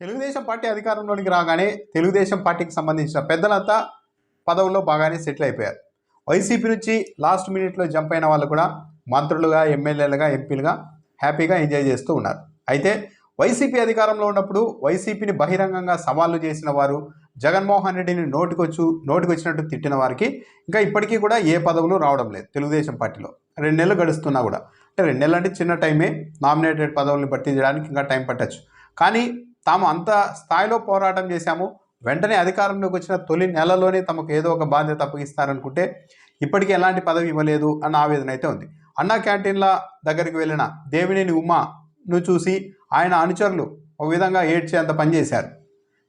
Telugu Desam party అధికారంలోనికి రాగానే తెలుగుదేశం పార్టీకి సంబంధించిన పెద్దలంతా పదవుల్లో బాగానే సెటిల్ అయిపోయారు. వైసీపీ నుంచి లాస్ట్ మినిట్లో జంప్ అయిన వాళ్ళు కూడా మంత్రులుగా ఎమ్మెల్యేలుగా ఎంపీలుగా హ్యాపీగా ఎంజాయ్ చేస్తూ ఉన్నారు. అయితే వైసీపీ అధికారంలో ఉన్నప్పుడు వైసీపీని బహిరంగంగా సవాళ్ళు చేసిన వారు జగన్మోహన్ రెడ్డిని నోటికొచ్చు నోటికొచ్చినట్టు తిట్టిన వారికి ఇంకా ఇప్పటికీ కూడా ఏ పదవులు రావడం లేదు తెలుగుదేశం పార్టీలో. రెండు నెలలు గడుస్తున్నా కూడా. అంటే రెండు నెలలు అంటే చిన్న టైమే నామినేటెడ్ పదవుల్ని భర్తీ చేయడానికి ఇంకా టైం పట్టచ్చు. కానీ తాము అంత స్థాయిలో పోరాటం చేశాము. వెంటనే అధికారంలోకి వచ్చిన తొలి నెలలోనే తమకు ఏదో ఒక బాధ్యత అప్పగిస్తారనుకుంటే ఇప్పటికీ ఎలాంటి పదవి ఇవ్వలేదు అన్న ఆవేదన అయితే ఉంది. అన్నా క్యాంటీన్ల దగ్గరికి వెళ్ళిన దేవినేని ఉమాను చూసి ఆయన అనుచరులు ఒక విధంగా ఏడ్చేంత పనిచేశారు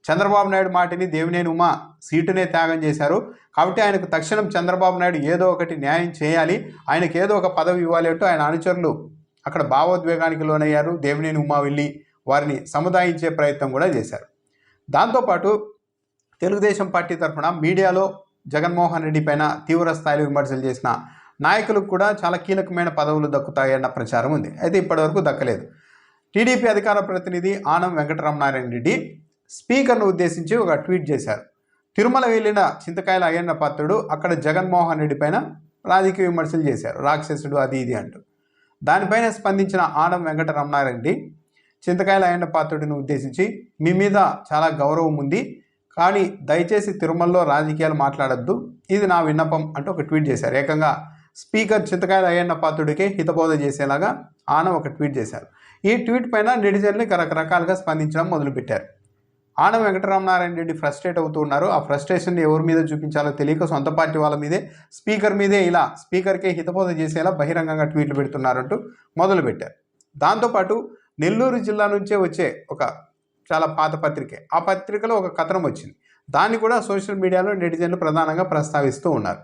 చంద్రబాబు నాయుడు మాటిని దేవినేని ఉమా సీటునే త్యాగం చేశారు. కాబట్టి ఆయనకు తక్షణం చంద్రబాబు నాయుడు ఏదో ఒకటి న్యాయం చేయాలి. ఆయనకు ఏదో ఒక పదవి ఇవ్వాలి అంటూ ఆయన అనుచరులు అక్కడ భావోద్వేగానికి లోనయ్యారు. దేవినేని ఉమా వెళ్ళి వారిని సముదాయించే ప్రయత్నం కూడా చేశారు. దాంతోపాటు తెలుగుదేశం పార్టీ తరఫున మీడియాలో జగన్మోహన్ రెడ్డి పైన తీవ్ర స్థాయిలో విమర్శలు చేసిన నాయకులకు కూడా చాలా కీలకమైన పదవులు దక్కుతాయన్న ప్రచారం ఉంది. అయితే ఇప్పటివరకు దక్కలేదు. టీడీపీ అధికార ప్రతినిధి ఆనం వెంకటరమణారాయణ రెడ్డి స్పీకర్ను ఉద్దేశించి ఒక ట్వీట్ చేశారు. తిరుమల వెళ్ళిన చింతకాయల అయ్యన్న పాత్రుడు అక్కడ జగన్మోహన్ రెడ్డి పైన రాజకీయ విమర్శలు చేశారు. రాక్షసుడు అది ఇది అంటూ. దానిపైన స్పందించిన ఆనం వెంకటరమణారెడ్డి రెడ్డి చింతకాయల అయ్యన్న పాత్రుడిని ఉద్దేశించి మీ మీద చాలా గౌరవం ఉంది. కానీ దయచేసి తిరుమలలో రాజకీయాలు మాట్లాడొద్దు. ఇది నా విన్నపం అంటూ ఒక ట్వీట్ చేశారు. ఏకంగా స్పీకర్ చింతకాయల అయ్యన్న పాత్రుడికే హితబోధ చేసేలాగా ఆన ఒక ట్వీట్ చేశారు. ఈ ట్వీట్ పైన నెటిజన్లు రకరకాలుగా స్పందించడం మొదలుపెట్టారు. ఆన వెంకటరామనారాయణ రెడ్డి ఫ్రస్ట్రేట్ అవుతూ ఉన్నారు. ఆ ఫ్రస్ట్రేషన్ ఎవరి మీద చూపించాలో తెలియక సొంత పార్టీ వాళ్ళ మీదే స్పీకర్ మీదే ఇలా స్పీకర్కే హితబోధ చేసేలా బహిరంగంగా ట్వీట్లు పెడుతున్నారంటూ మొదలుపెట్టారు. దాంతోపాటు నెల్లూరు జిల్లా నుంచే వచ్చే ఒక చాలా పాత పత్రికే. ఆ పత్రికలో ఒక కథనం వచ్చింది. దాన్ని కూడా సోషల్ మీడియాలో నెటిజన్లు ప్రధానంగా ప్రస్తావిస్తూ ఉన్నారు.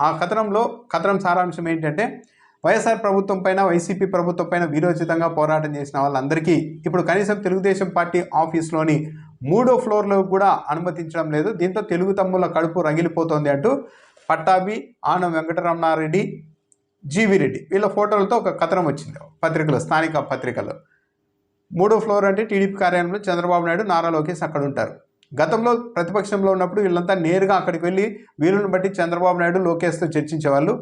ఆ కథనంలో కథనం సారాంశం ఏంటంటే వైఎస్ఆర్ ప్రభుత్వం పైన వైసీపీ ప్రభుత్వం పైన వీరోచితంగా పోరాటం చేసిన వాళ్ళందరికీ ఇప్పుడు కనీసం తెలుగుదేశం పార్టీ ఆఫీస్లోని మూడో ఫ్లోర్లో కూడా అనుమతించడం లేదు. దీంతో తెలుగు తమ్ముల కడుపు రగిలిపోతోంది అంటూ పట్టాభి ఆనం వెంకటరమణారెడ్డి జీవి రెడ్డి వీళ్ళ ఫోటోలతో ఒక కథనం వచ్చింది. పత్రికలో స్థానిక పత్రికలో. మూడో ఫ్లోర్ అంటే టీడీపీ కార్యాలయంలో చంద్రబాబు నాయుడు నారా లోకేష్ అక్కడ ఉంటారు. గతంలో ప్రతిపక్షంలో ఉన్నప్పుడు వీళ్ళంతా నేరుగా అక్కడికి వెళ్ళి వీళ్ళని బట్టి చంద్రబాబు నాయుడు లోకేష్తో చర్చించేవాళ్ళు.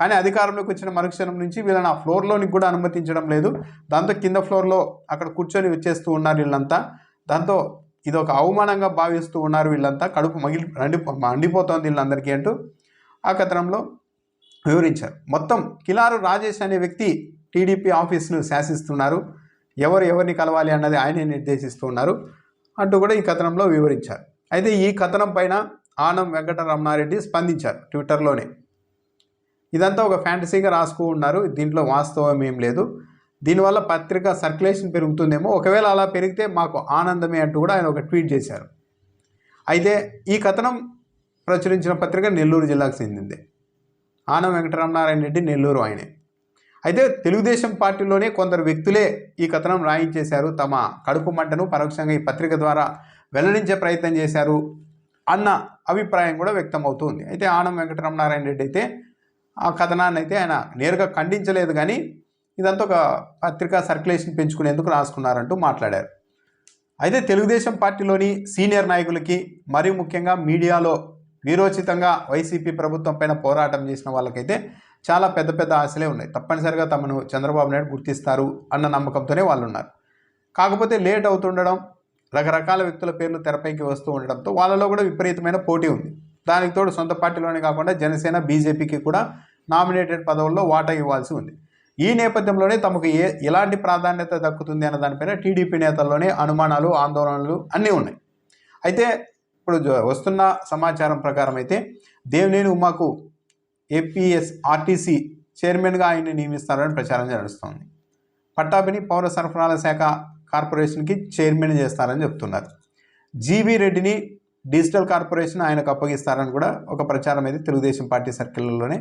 కానీ అధికారంలోకి వచ్చిన మరుక్షణం నుంచి వీళ్ళని ఆ ఫ్లోర్లోనికి కూడా అనుమతించడం లేదు. దాంతో కింద ఫ్లోర్లో అక్కడ కూర్చొని వచ్చేస్తూ ఉన్నారు వీళ్ళంతా. దాంతో ఇది ఒక అవమానంగా భావిస్తూ ఉన్నారు వీళ్ళంతా. కడుపు మగిలి మండి మండిపోతోంది వీళ్ళందరికీ అంటూ. ఆ కథనంలో వివరించారు. మొత్తం కిలారు రాజేష్ అనే వ్యక్తి టీడీపీ ఆఫీస్ను శాసిస్తున్నారు. ఎవరు ఎవరిని కలవాలి అన్నది ఆయనే నిర్దేశిస్తూ ఉన్నారు. అంటూ కూడా ఈ కథనంలో వివరించారు. అయితే ఈ కథనం పైన ఆనం వెంకటరమణారెడ్డి స్పందించారు ట్విట్టర్లోనే. ఇదంతా ఒక ఫ్యాంటసీగా రాసుకు ఉన్నారు. దీంట్లో వాస్తవం ఏం లేదు. దీనివల్ల పత్రిక సర్క్యులేషన్ పెరుగుతుందేమో. ఒకవేళ అలా పెరిగితే మాకు ఆనందమే అంటూ కూడా ఆయన ఒక ట్వీట్ చేశారు. అయితే ఈ కథనం ప్రచురించిన పత్రిక నెల్లూరు జిల్లాకు చెందింది. ఆనం వెంకటరమణారాయణ రెడ్డి నెల్లూరు ఆయనే. అయితే తెలుగుదేశం పార్టీలోనే కొందరు వ్యక్తులే ఈ కథనం రాయించేశారు. తమ కడుపు మంటను పరోక్షంగా ఈ పత్రిక ద్వారా వెల్లడించే ప్రయత్నం చేశారు అన్న అభిప్రాయం కూడా వ్యక్తమవుతుంది. అయితే ఆనం వెంకటరమణారాయణ రెడ్డి అయితే ఆ కథనాన్ని అయితే ఆయన నేరుగా ఖండించలేదు కానీ ఇదంతా ఒక పత్రికా సర్క్యులేషన్ పెంచుకునేందుకు రాసుకున్నారంటూ మాట్లాడారు. అయితే తెలుగుదేశం పార్టీలోని సీనియర్ నాయకులకి మరీ ముఖ్యంగా మీడియాలో వీరోచితంగా వైసీపీ ప్రభుత్వం పైన పోరాటం చేసిన వాళ్ళకైతే చాలా పెద్ద పెద్ద ఆశలే ఉన్నాయి. తప్పనిసరిగా తమను చంద్రబాబు నాయుడు గుర్తిస్తారు అన్న నమ్మకంతోనే వాళ్ళు ఉన్నారు కాకపోతే లేట్ అవుతుండడం రకరకాల వ్యక్తుల పేర్లు తెరపైకి వస్తూ ఉండడంతో వాళ్ళలో కూడా విపరీతమైన పోటీ ఉంది. దానికి తోడు సొంత పార్టీలోనే కాకుండా జనసేన బీజేపీకి కూడా నామినేటెడ్ పదవుల్లో వాటా ఇవ్వాల్సి ఉంది. ఈ నేపథ్యంలోనే తమకు ఏ ఎలాంటి ప్రాధాన్యత దక్కుతుంది అన్న దానిపైన టీడీపీ నేతల్లోనే అనుమానాలు ఆందోళనలు అన్నీ ఉన్నాయి. అయితే ఇప్పుడు వస్తున్న సమాచారం ప్రకారం అయితే దేవినేని ఉమాకు ఏపీఎస్ ఆర్టీసీ చైర్మన్గా ఆయన్ని నియమిస్తారని ప్రచారం నడుస్తోంది పట్టాభిని పౌర సరఫరాల శాఖ కార్పొరేషన్కి చైర్మన్ చేస్తారని చెప్తున్నారు. జీవీ రెడ్డిని డిజిటల్ కార్పొరేషన్ ఆయనకు అప్పగిస్తారని కూడా ఒక ప్రచారం అయితే తెలుగుదేశం పార్టీ సర్కిల్లోనే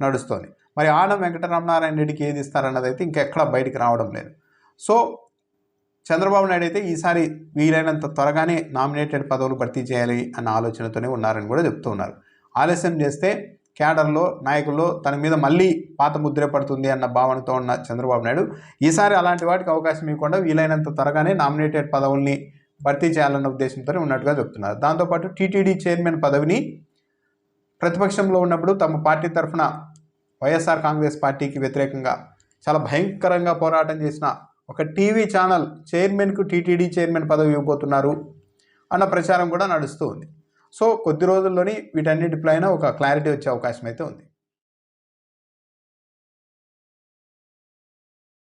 నడుస్తోంది. మరి ఆనం వెంకటరామనారాయణ రెడ్డికి ఏది ఇస్తారన్నది అయితే ఇంకెక్కడా బయటికి రావడం లేదు. సో చంద్రబాబు నాయుడు అయితే ఈసారి వీలైనంత త్వరగానే నామినేటెడ్ పదవులు భర్తీ చేయాలి అన్న ఆలోచనతోనే ఉన్నారని కూడా చెప్తూ ఉన్నారు. ఆలస్యం చేస్తే క్యాడర్లో నాయకుల్లో తన మీద మళ్ళీ పాత ముద్ర పడుతుంది అన్న భావనతో ఉన్న చంద్రబాబు నాయుడు ఈసారి అలాంటి వాటికి అవకాశం ఇవ్వకుండా వీలైనంత త్వరగానే నామినేటెడ్ పదవుల్ని భర్తీ చేయాలన్న ఉద్దేశంతోనే ఉన్నట్టుగా చెప్తున్నారు. దాంతోపాటు టీటీడీ చైర్మన్ పదవిని ప్రతిపక్షంలో ఉన్నప్పుడు తమ పార్టీ తరఫున వైఎస్ఆర్ కాంగ్రెస్ పార్టీకి వ్యతిరేకంగా చాలా భయంకరంగా పోరాటం చేసిన ఒక టీవీ ఛానల్ చైర్మన్కు టీటీడీ చైర్మన్ పదవి ఇవ్వబోతున్నారు అన్న ప్రచారం కూడా నడుస్తూ ఉంది. సో కొద్ది రోజుల్లోని వీటన్నిటిపైన ఒక క్లారిటీ వచ్చే అవకాశం అయితే ఉంది.